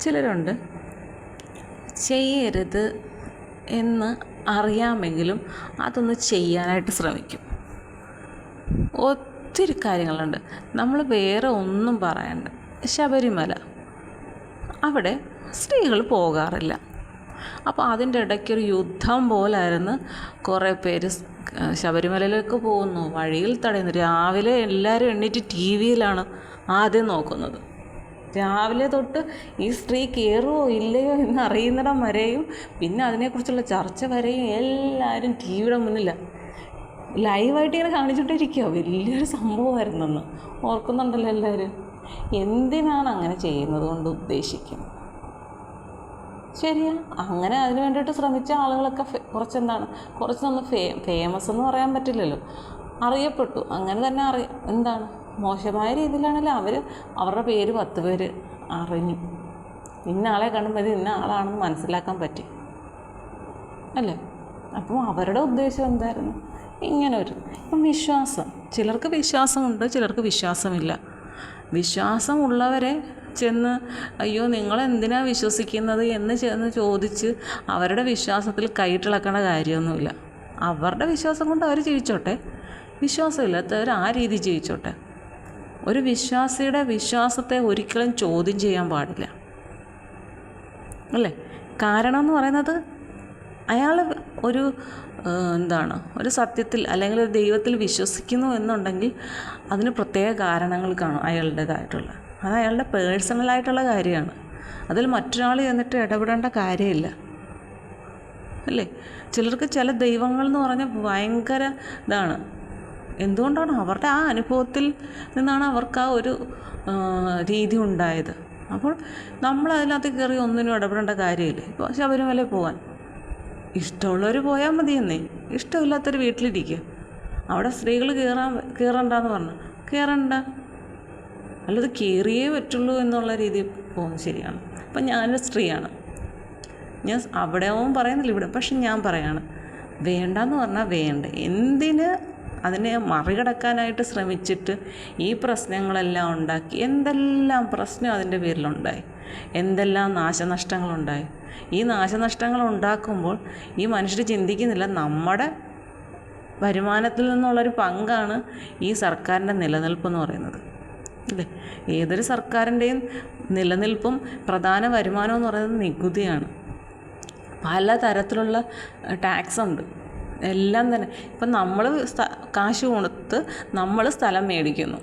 ചിലരുണ്ട് ചെയ്യരുത് എന്ന് അറിയാമെങ്കിലും അതൊന്ന് ചെയ്യാനായിട്ട് ശ്രമിക്കും. ഒത്തിരി കാര്യങ്ങളുണ്ട്. നമ്മൾ വേറെ ഒന്നും പറയണ്ട. ശബരിമല. അവിടെ സ്ത്രീകൾ പോകാറില്ല. അപ്പോൾ അതിന്റെ ഇടയ്ക്കൊരു യുദ്ധം പോലായിരുന്നു. കുറേ പേര് ശബരിമലയിലേക്ക് പോകുന്നു. വഴിയിൽ തടയുന്നു. രാവിലെ എല്ലാവരും എണ്ണീറ്റ് ടി വിയിലാണ് ആദ്യം നോക്കുന്നത്. രാവിലെ തൊട്ട് ഈ സ്ത്രീ കയറുമോ ഇല്ലയോ എന്ന് അറിയുന്നിടം വരെയും പിന്നെ അതിനെക്കുറിച്ചുള്ള ചർച്ച വരെയും എല്ലാവരും ടി വിയുടെ മുന്നിലാണ് ലൈവായിട്ട് ഇങ്ങനെ കാണിച്ചിട്ടിരിക്കുക വലിയൊരു സംഭവമായിരുന്നെന്ന് ഓർക്കുന്നുണ്ടല്ലോ എല്ലാവരും എന്തിനാണ് അങ്ങനെ ചെയ്യുന്നത് കൊണ്ട് ഉദ്ദേശിക്കുന്നത്? ശരിയാ അങ്ങനെ അതിന് വേണ്ടിയിട്ട് ശ്രമിച്ച ആളുകളൊക്കെ കുറച്ച് എന്താണ് കുറച്ച് നമ്മൾ ഫേ ഫേമസ് എന്ന് പറയാൻ പറ്റില്ലല്ലോ. അറിയപ്പെട്ടു. അങ്ങനെ തന്നെ അറിയ. എന്താണ്? മോശമായ രീതിയിലാണല്ലോ അവർ അവരുടെ പേര് പത്ത് പേര് അറിഞ്ഞു. ഇന്ന ആളെ കാണുമ്പോൾ ഇത് ഇന്ന ആളാണെന്ന് മനസ്സിലാക്കാൻ പറ്റി. അല്ലേ? അപ്പം അവരുടെ ഉദ്ദേശം എന്തായിരുന്നു? ഇങ്ങനെ ഒരു ഇപ്പം വിശ്വാസം. ചിലർക്ക് വിശ്വാസമുണ്ട് ചിലർക്ക് വിശ്വാസമില്ല. വിശ്വാസമുള്ളവരെ ചെന്ന് അയ്യോ നിങ്ങൾ എന്തിനാ വിശ്വസിക്കുന്നത്? എന്ന് ചെന്ന് ചോദിച്ച് അവരുടെ വിശ്വാസത്തിൽ കൈട്ടിളക്കേണ്ട കാര്യമൊന്നുമില്ല. അവരുടെ വിശ്വാസം കൊണ്ട് അവർ ജീവിച്ചോട്ടെ. വിശ്വാസമില്ലാത്തവർ ആ രീതി ജീവിച്ചോട്ടെ. ഒരു വിശ്വാസിയുടെ വിശ്വാസത്തെ ഒരിക്കലും ചോദ്യം ചെയ്യാൻ പാടില്ല. അല്ലേ? കാരണം എന്ന് പറയുന്നത് അയാൾ ഒരു എന്താണ് ഒരു സത്യത്തിൽ അല്ലെങ്കിൽ ഒരു ദൈവത്തിൽ വിശ്വസിക്കുന്നു എന്നുണ്ടെങ്കിൽ അതിന് പ്രത്യേക കാരണങ്ങൾ കാണും അയാളുടേതായിട്ടുള്ള. അത് അയാളുടെ പേഴ്സണലായിട്ടുള്ള കാര്യമാണ്. അതിൽ മറ്റൊരാൾ ചെന്നിട്ട് ഇടപെടേണ്ട കാര്യമില്ല. അല്ലേ? ചിലർക്ക് ചില ദൈവങ്ങൾ എന്ന് പറഞ്ഞാൽ ഭയങ്കര ഇതാണ് എന്തുകൊണ്ടാണ് അവരുടെ ആ അനുഭവത്തിൽ നിന്നാണ് അവർക്ക് ആ ഒരു രീതി ഉണ്ടായത്? അപ്പോൾ നമ്മൾ അതിനകത്ത് കയറി ഒന്നിനും ഇടപെടേണ്ട കാര്യമില്ല. ഇപ്പോൾ ശബരിമല പോകാൻ ഇഷ്ടമുള്ളവർ പോയാൽ മതിയെന്നേ. ഇഷ്ടമില്ലാത്തൊരു വീട്ടിലിരിക്കുക അവിടെ സ്ത്രീകൾ കയറാൻ കയറണ്ടെന്ന് പറഞ്ഞു. കയറണ്ട. അല്ലാതെ കയറിയേ പറ്റുള്ളൂ എന്നുള്ള രീതിയിൽ പോകുന്നത് ശരിയാണ്. അപ്പം ഞാനൊരു സ്ത്രീയാണ്. ഞാൻ അവിടെ പറയുന്നില്ല ഇവിടെ. പക്ഷെ ഞാൻ പറയാണ് വേണ്ടെന്ന് പറഞ്ഞാൽ വേണ്ട. എന്തിന് അതിനെ മറികടക്കാനായിട്ട് ശ്രമിച്ചിട്ട് ഈ പ്രശ്നങ്ങളെല്ലാം ഉണ്ടാക്കി എന്തെല്ലാം പ്രശ്നം അതിന്റെ പേരിലുണ്ടായി? എന്തെല്ലാം നാശനഷ്ടങ്ങളുണ്ടായി? ഈ നാശനഷ്ടങ്ങൾ ഉണ്ടാക്കുമ്പോൾ ഈ മനുഷ്യർ ചിന്തിക്കുന്നില്ല നമ്മുടെ വരുമാനത്തിൽ നിന്നുള്ളൊരു പങ്കാണ് ഈ സർക്കാരിന്റെ നിലനിൽപ്പെന്ന് പറയുന്നത്. അല്ലേ? ഏതൊരു സർക്കാരിന്റെയും നിലനിൽപ്പും പ്രധാന വരുമാനം എന്ന് പറയുന്നത് നികുതിയാണ്. പല തരത്തിലുള്ള ടാക്സ് ഉണ്ട് എല്ലാം തന്നെ. ഇപ്പം നമ്മൾ കാശ് കൊടുത്ത് നമ്മൾ സ്ഥലം മേടിക്കുന്നു.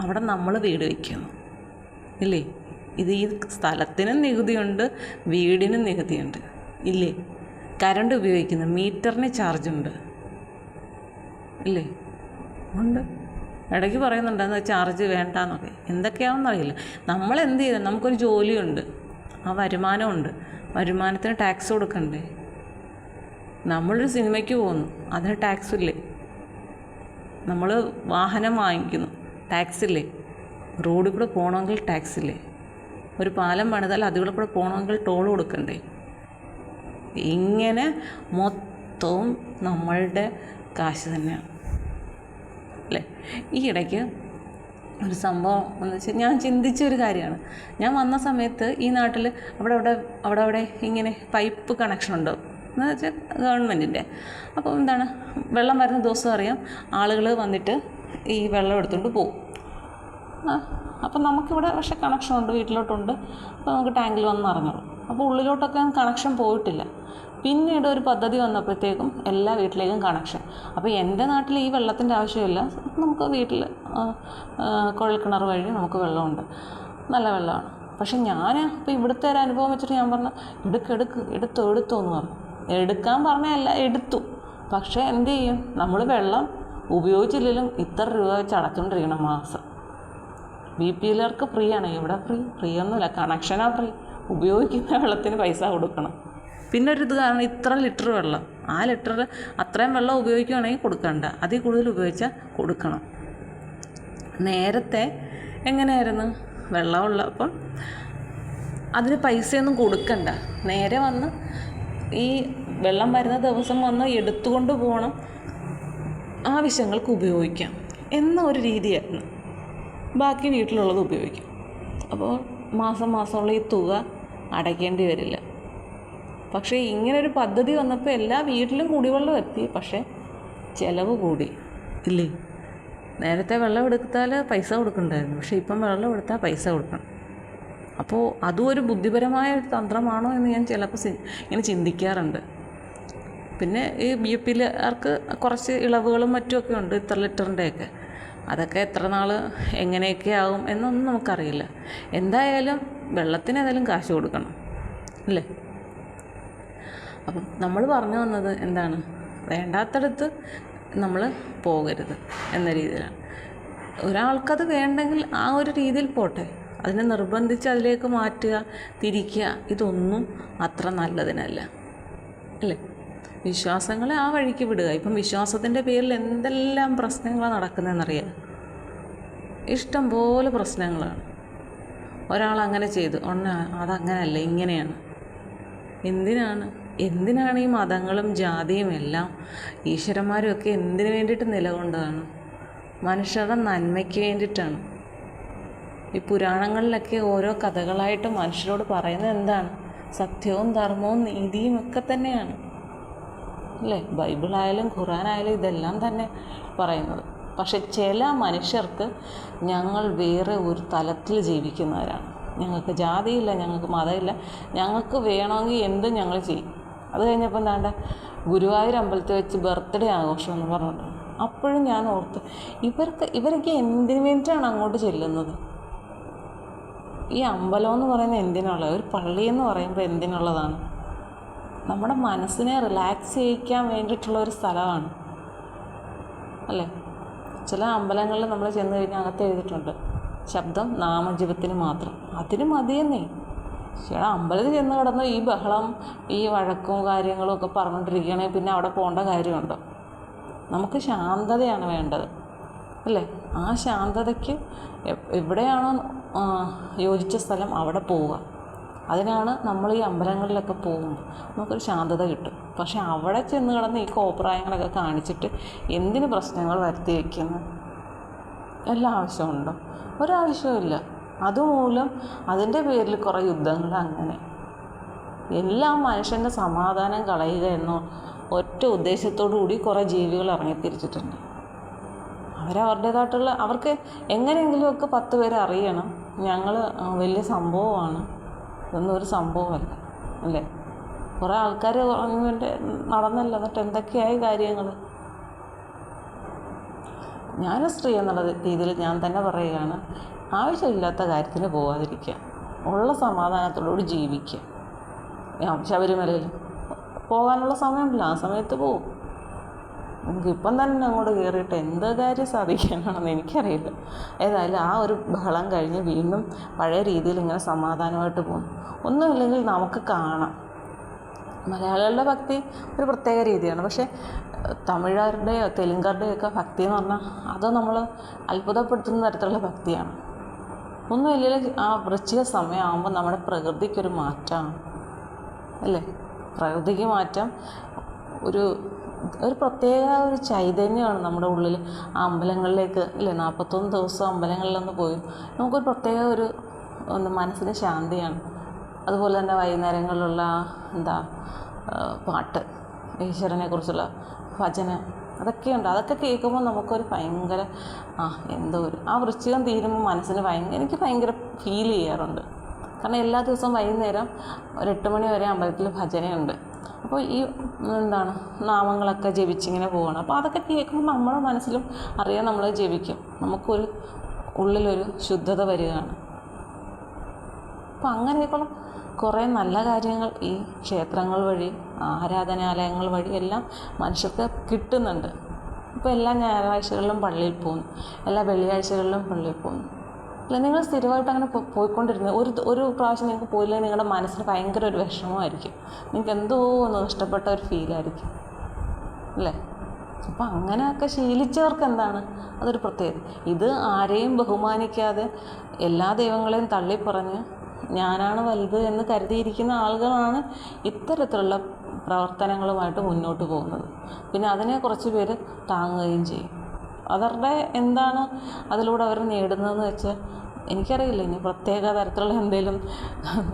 അവിടെ നമ്മൾ വീട് വയ്ക്കുന്നു ഇല്ലേ? ഇത് ഈ സ്ഥലത്തിനും നികുതിയുണ്ട് വീടിനും നികുതിയുണ്ട്. ഇല്ലേ? കരണ്ട് ഉപയോഗിക്കുന്നു മീറ്ററിന് ചാർജുണ്ട്. ഇല്ലേ? ഉണ്ട്. ഇടയ്ക്ക് പറയുന്നുണ്ട് എന്താ ചാർജ് വേണ്ടാന്നൊക്കെ. എന്തൊക്കെയാണെന്ന് അറിയില്ല നമ്മൾ എന്ത് ചെയ്യുന്നത് നമുക്കൊരു ജോലിയുണ്ട്. ആ വരുമാനമുണ്ട്. വരുമാനത്തിന് ടാക്സ് കൊടുക്കണ്ടേ? നമ്മളൊരു സിനിമയ്ക്ക് പോകുന്നു അതിന് ടാക്സ് ഇല്ലേ? നമ്മൾ വാഹനം വാങ്ങിക്കുന്നു ടാക്സ് ഇല്ലേ? റോഡിൽ കൂടെ പോകണമെങ്കിൽ ടാക്സ് ഇല്ലേ? ഒരു പാലം പണിതാൽ അതുകൂടെ കൂടെ പോകണമെങ്കിൽ ടോൾ കൊടുക്കണ്ടേ? ഇങ്ങനെ മൊത്തവും നമ്മളുടെ കാശ് തന്നെയാണ്. അല്ലേ? ഈ ഇടയ്ക്ക് ഒരു സംഭവം എന്ന് വെച്ചാൽ ഞാൻ ചിന്തിച്ച ഒരു കാര്യമാണ്. ഞാൻ വന്ന സമയത്ത് ഈ നാട്ടിൽ അവിടെ അവിടെ അവിടെ അവിടെ ഇങ്ങനെ പൈപ്പ് കണക്ഷൻ ഉണ്ട്? എന്ന് വെച്ചാൽ ഗവൺമെന്റിന്റെ അപ്പോൾ എന്താണ്? വെള്ളം വരുന്ന ദിവസം അറിയാം ആളുകൾ വന്നിട്ട് ഈ വെള്ളം എടുത്തുകൊണ്ട് പോകും അപ്പം നമുക്കിവിടെ പക്ഷേ കണക്ഷൻ ഉണ്ട് വീട്ടിലോട്ടുണ്ട്. അപ്പോൾ നമുക്ക് ടാങ്കിൽ വന്ന് നിറഞ്ഞോളും അപ്പോൾ ഉള്ളിലോട്ടൊക്കെ കണക്ഷൻ പോയിട്ടില്ല. പിന്നീട് ഒരു പദ്ധതി വന്നപ്പോഴത്തേക്കും എല്ലാ വീട്ടിലേക്കും കണക്ഷൻ അപ്പോൾ എന്റെ നാട്ടിൽ ഈ വെള്ളത്തിന്റെ ആവശ്യമില്ല. നമുക്ക് വീട്ടിൽ കുഴൽ കിണർ കുഴൽക്കിണർ വഴി നമുക്ക് വെള്ളമുണ്ട്. നല്ല വെള്ളമാണ്. പക്ഷെ ഞാൻ ഇപ്പോൾ ഇവിടുത്തെ ഒരു അനുഭവം വെച്ചിട്ട് ഞാൻ പറഞ്ഞു എടുക്ക് എടുക്ക് എടുത്തോ എടുത്തോ എന്ന് പറഞ്ഞു. എടുക്കാൻ പറഞ്ഞല്ല എടുത്തു. പക്ഷേ എന്ത് ചെയ്യും? നമ്മൾ വെള്ളം ഉപയോഗിച്ചില്ലെങ്കിലും ഇത്ര രൂപ വെച്ച് അടച്ചുകൊണ്ടിരിക്കണം മാസം. ബി പി എല്ലുകാർക്ക് ഫ്രീ ആണ് ഇവിടെ ഫ്രീ? ഫ്രീ ഒന്നുമില്ല കണക്ഷനാ ഫ്രീ. ഉപയോഗിക്കുന്ന വെള്ളത്തിന് പൈസ കൊടുക്കണം. പിന്നെ ഒരു ഇത് കാരണം ഇത്ര ലിറ്റർ വെള്ളം. ആ ലിറ്റർ അത്രയും വെള്ളം ഉപയോഗിക്കുകയാണെങ്കിൽ കൊടുക്കണ്ട. അതിൽ കൂടുതൽ ഉപയോഗിച്ചാൽ കൊടുക്കണം. നേരത്തെ എങ്ങനെയായിരുന്നു? വെള്ളമുള്ളപ്പോൾ അതിന് പൈസയൊന്നും കൊടുക്കണ്ട. നേരെ വന്ന് ഈ വെള്ളം വരുന്ന ദിവസം വന്ന് എടുത്തുകൊണ്ട് പോകണം. ആവശ്യങ്ങൾക്ക് ഉപയോഗിക്കാം. എന്ന ഒരു രീതിയായിരുന്നു. ബാക്കി വീട്ടിലുള്ളത് ഉപയോഗിക്കാം. അപ്പോൾ മാസം മാസമുള്ള ഈ തുക അടയ്ക്കേണ്ടി വരില്ല. പക്ഷേ ഇങ്ങനൊരു പദ്ധതി വന്നപ്പോൾ എല്ലാ വീട്ടിലും കുടിവെള്ളം എത്തി. പക്ഷേ ചിലവ് കൂടി. ഇല്ലേ? നേരത്തെ വെള്ളം എടുത്താൽ പൈസ കൊടുക്കണ്ടായിരുന്നു. പക്ഷേ ഇപ്പം വെള്ളം എടുത്താൽ പൈസ കൊടുക്കണം. അപ്പോൾ അതും ഒരു ബുദ്ധിപരമായ ഒരു തന്ത്രമാണോ എന്ന് ഞാൻ ചിലപ്പോൾ ഇങ്ങനെ ചിന്തിക്കാറുണ്ട്. പിന്നെ ഈ ബി പിയിലാർക്ക് കുറച്ച് ഇളവുകളും മറ്റുമൊക്കെ ഉണ്ട് ഇത്ര ലിറ്ററിന്റെയൊക്കെ. അതൊക്കെ എത്ര നാൾ എങ്ങനെയൊക്കെ ആവും എന്നൊന്നും നമുക്കറിയില്ല. എന്തായാലും വെള്ളത്തിന് ഏതായാലും കാശ് കൊടുക്കണം അല്ലേ? അപ്പം നമ്മൾ പറഞ്ഞു വന്നത് എന്താണ്? വേണ്ടാത്തടത്ത് നമ്മൾ പോകരുത് എന്ന രീതിയിലാണ്. ഒരാൾക്കത് വേണ്ടെങ്കിൽ ആ ഒരു രീതിയിൽ പോട്ടെ. അതിനെ നിർബന്ധിച്ച് അതിലേക്ക് മാറ്റുക തിരിക്കുക ഇതൊന്നും അത്ര നല്ലതിനല്ല. അല്ലേ? വിശ്വാസങ്ങളെ ആ വഴിക്ക് വിടുക. ഇപ്പം വിശ്വാസത്തിന്റെ പേരിൽ എന്തെല്ലാം പ്രശ്നങ്ങളാണ് നടക്കുന്നതെന്നറിയാം? ഇഷ്ടം പോലെ പ്രശ്നങ്ങളാണ്. ഒരാൾ അങ്ങനെ ചെയ്തു. ഒന്ന അതങ്ങനല്ല ഇങ്ങനെയാണ്. എന്തിനാണ്? എന്തിനാണ് ഈ മതങ്ങളും ജാതിയും എല്ലാം ഈശ്വരന്മാരും ഒക്കെ എന്തിനു വേണ്ടിയിട്ട് നിലകൊണ്ടതാണ്? മനുഷ്യരുടെ നന്മയ്ക്ക് വേണ്ടിയിട്ടാണ്. ഈ പുരാണങ്ങളിലൊക്കെ ഓരോ കഥകളായിട്ട് മനുഷ്യരോട് പറയുന്നത് എന്താണ്? സത്യവും ധർമ്മവും നീതിയും ഒക്കെ തന്നെയാണ്. അല്ലേ? ബൈബിളായാലും ഖുറാനായാലും ഇതെല്ലാം തന്നെ പറയുന്നത്. പക്ഷെ ചില മനുഷ്യർക്ക് ഞങ്ങൾ വേറെ ഒരു തലത്തിൽ ജീവിക്കുന്നവരാണ്. ഞങ്ങൾക്ക് ജാതിയില്ല ഞങ്ങൾക്ക് മതമില്ല. ഞങ്ങൾക്ക് വേണമെങ്കിൽ എന്തും ഞങ്ങൾ ചെയ്യും? അത് കഴിഞ്ഞപ്പോൾ എന്താണ്ട്? ഗുരുവായൂർ അമ്പലത്തിൽ വെച്ച് ബർത്ത്ഡേ ആഘോഷം എന്ന് പറഞ്ഞിട്ടുണ്ട് അപ്പോഴും ഞാൻ ഓർത്ത് ഇവർക്ക് ഇവരൊക്കെ എന്തിനു വേണ്ടിയിട്ടാണ് അങ്ങോട്ട് ചെല്ലുന്നത്? ഈ അമ്പലം എന്ന് പറയുന്നത് എന്തിനുള്ളത് ഒരു പള്ളി എന്ന് പറയുമ്പോൾ എന്തിനുള്ളതാണ്? നമ്മുടെ മനസ്സിനെ റിലാക്സ് ചെയ്യിക്കാൻ വേണ്ടിയിട്ടുള്ള ഒരു സ്ഥലമാണ്. അല്ലേ? ചില അമ്പലങ്ങളിൽ നമ്മൾ ചെന്ന് കഴിഞ്ഞാൽ അകത്ത് എഴുതിയിട്ടുണ്ട് ശബ്ദം നാമജപത്തിന് മാത്രം. അതിന് മതിയെന്നേ. ചേട്ടാ അമ്പലത്തിൽ ചെന്ന് കിടന്ന് ഈ ബഹളം ഈ വഴക്കും കാര്യങ്ങളും ഒക്കെ പറഞ്ഞുകൊണ്ടിരിക്കുകയാണെങ്കിൽ പിന്നെ അവിടെ പോകേണ്ട കാര്യമുണ്ടോ? നമുക്ക് ശാന്തതയാണ് വേണ്ടത്. അല്ലേ? ആ ശാന്തതയ്ക്ക് എവിടെയാണോ യോജിച്ച സ്ഥലം അവിടെ പോവുക. അതിനാണ് നമ്മൾ ഈ അമ്പലങ്ങളിലൊക്കെ പോകുമ്പോൾ നമുക്കൊരു ശാന്തത കിട്ടും. പക്ഷെ അവിടെ ചെന്ന് കിടന്ന് ഈ കോപ്രായങ്ങളൊക്കെ കാണിച്ചിട്ട് എന്തിന് പ്രശ്നങ്ങൾ വരുത്തി വയ്ക്കുന്നു? എല്ലാ ആവശ്യമുണ്ടോ? ഒരാവശ്യവുമില്ല. അതുമൂലം അതിന്റെ പേരിൽ കുറേ യുദ്ധങ്ങൾ അങ്ങനെ. എല്ലാം മനുഷ്യന്റെ സമാധാനം കളയുക എന്ന ഒറ്റ ഉദ്ദേശത്തോടു കൂടി കുറേ ജീവികൾ ഇറങ്ങിത്തിരിച്ചിട്ടുണ്ട് അവരവരുടേതായിട്ടുള്ള അവർക്ക് എങ്ങനെയെങ്കിലുമൊക്കെ പത്ത് പേരെ അറിയണം. ഞങ്ങൾ വലിയ സംഭവമാണ്. ഇതൊന്നും ഒരു സംഭവമല്ല അല്ലേ? കുറേ ആൾക്കാർ പറഞ്ഞുകൊണ്ട് നടന്നല്ലോ എന്നിട്ട് എന്തൊക്കെയായി കാര്യങ്ങൾ ഞാൻ സ്ത്രീ എന്നുള്ള രീതിയിൽ ഞാൻ തന്നെ പറയുകയാണ് ആവശ്യമില്ലാത്ത കാര്യത്തിന് പോകാതിരിക്കുക ഉള്ള സമാധാനത്തോടുകൂടി ജീവിക്കുക. ശബരിമലയിൽ പോകാനുള്ള സമയമുണ്ടല്ലോ ആ സമയത്ത് പോവും. നിങ്ങൾക്ക് ഇപ്പം തന്നെ അങ്ങോട്ട് കയറിയിട്ട് എന്ത് കാര്യം സാധിക്കാനാണെന്ന് എനിക്കറിയില്ല. ഏതായാലും ആ ഒരു ബഹളം കഴിഞ്ഞ് വീണ്ടും പഴയ രീതിയിൽ ഇങ്ങനെ സമാധാനമായിട്ട് പോകും. ഒന്നുമില്ലെങ്കിൽ നമുക്ക് കാണാം. മലയാളികളുടെ ഭക്തി ഒരു പ്രത്യേക രീതിയാണ്. പക്ഷേ തമിഴരുടെയോ തെലുങ്കാരുടെയോ ഒക്കെ ഭക്തി എന്ന് പറഞ്ഞാൽ അത് നമ്മൾ അത്ഭുതപ്പെടുത്തുന്ന തരത്തിലുള്ള ഭക്തിയാണ്. ഒന്നുമില്ലെങ്കിൽ ആ വൃശ്ചിക സമയമാകുമ്പോൾ നമ്മുടെ പ്രകൃതിക്കൊരു മാറ്റമാണ്. അല്ലേ? പ്രകൃതിക്ക് മാറ്റം ഒരു ഒരു പ്രത്യേക ഒരു ചൈതന്യമാണ് നമ്മുടെ ഉള്ളിൽ ആ അമ്പലങ്ങളിലേക്ക് അല്ലേ നാൽപ്പത്തൊന്ന് ദിവസം അമ്പലങ്ങളിലൊന്ന് പോയി. നമുക്കൊരു പ്രത്യേക ഒരു ഒന്ന് മനസ്സിന് ശാന്തിയാണ്. അതുപോലെ തന്നെ വൈകുന്നേരങ്ങളിലുള്ള എന്താ പാട്ട് ഈശ്വരനെ കുറിച്ചുള്ള ഭജന അതൊക്കെയുണ്ട്. അതൊക്കെ കേൾക്കുമ്പോൾ നമുക്കൊരു ഭയങ്കര ആ എന്തോ ഒരു ആ വൃശ്ചികം തീരുമ്പോൾ മനസ്സിന് ഭയങ്കര എനിക്ക് ഭയങ്കര ഫീൽ ചെയ്യാറുണ്ട്. കാരണം എല്ലാ ദിവസവും വൈകുന്നേരം ഒരു എട്ട് മണി വരെ അമ്പലത്തിൽ ഭജനയുണ്ട്. അപ്പോൾ ഈ എന്താണ് നാമങ്ങളൊക്കെ ജപിച്ചിങ്ങനെ പോവുകയാണ് അപ്പോൾ അതൊക്കെ കേൾക്കുമ്പോൾ നമ്മുടെ മനസ്സിലും അറിയാൻ നമ്മൾ ജപിക്കും. നമുക്കൊരു ഉള്ളിലൊരു ശുദ്ധത വരികയാണ്. അപ്പം അങ്ങനെയൊക്കെയുള്ള കുറേ നല്ല കാര്യങ്ങൾ ഈ ക്ഷേത്രങ്ങൾ വഴി ആരാധനാലയങ്ങൾ വഴി എല്ലാം മനുഷ്യർക്ക് കിട്ടുന്നുണ്ട്. ഇപ്പോൾ എല്ലാ ഞായറാഴ്ചകളിലും പള്ളിയിൽ പോകുന്നു. എല്ലാ വെള്ളിയാഴ്ചകളിലും പള്ളിയിൽ പോകുന്നു. അല്ല നിങ്ങൾ സ്ഥിരമായിട്ട് അങ്ങനെ പോയിക്കൊണ്ടിരുന്നത്. ഒരു ഒരു പ്രാവശ്യം നിങ്ങൾക്ക് പോയില്ലെങ്കിൽ നിങ്ങളുടെ മനസ്സിന് ഭയങ്കര ഒരു വിഷമമായിരിക്കും. നിങ്ങൾക്ക് എന്തോ ഒന്ന് നഷ്ടപ്പെട്ട ഒരു ഫീലായിരിക്കും അല്ലേ? അപ്പം അങ്ങനെയൊക്കെ ശീലിച്ചവർക്ക് എന്താണ്? അതൊരു പ്രത്യേകത. ഇത് ആരെയും ബഹുമാനിക്കാതെ എല്ലാ ദൈവങ്ങളെയും തള്ളിപ്പറഞ്ഞ് ഞാനാണ് വലുത് എന്ന് കരുതിയിരിക്കുന്ന ആളുകളാണ് ഇത്തരത്തിലുള്ള പ്രവർത്തനങ്ങളുമായിട്ട് മുന്നോട്ട് പോകുന്നത്. പിന്നെ അതിനെ കുറച്ച് പേര് താങ്ങുകയും ചെയ്യും. അവരുടെ എന്താണ് അതിലൂടെ അവർ നേടുന്നതെന്ന് വെച്ചാൽ എനിക്കറിയില്ല. ഇനി പ്രത്യേക തരത്തിലുള്ള എന്തെങ്കിലും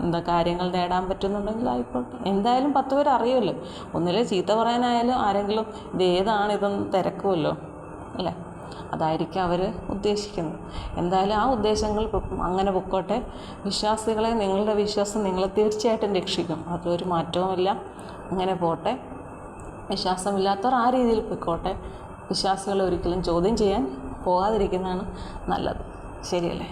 എന്താ കാര്യങ്ങൾ നേടാൻ പറ്റുന്നുണ്ടെങ്കിൽ ആയിക്കോട്ടെ. എന്തായാലും പത്ത് പേർ അറിയുമല്ലോ. ഒന്നിലെ ചീത്ത പറയാനായാലും ആരെങ്കിലും ഇത് ഏതാണ് ഇതെന്ന് തിരക്കുമല്ലോ അല്ലേ? അതായിരിക്കും അവർ ഉദ്ദേശിക്കുന്നത്. എന്തായാലും ആ ഉദ്ദേശങ്ങൾ അങ്ങനെ പൊക്കോട്ടെ. വിശ്വാസികളെ നിങ്ങളുടെ വിശ്വാസം നിങ്ങളെ തീർച്ചയായിട്ടും രക്ഷിക്കും. അതിലൊരു മാറ്റവുമില്ല. അങ്ങനെ പോട്ടെ. വിശ്വാസമില്ലാത്തവർ ആ രീതിയിൽ പൊയ്ക്കോട്ടെ. വിശ്വാസികളെ ഒരിക്കലും ചോദ്യം ചെയ്യാൻ പോകാതിരിക്കുന്നതാണ് നല്ലത്. ശരിയല്ലേ?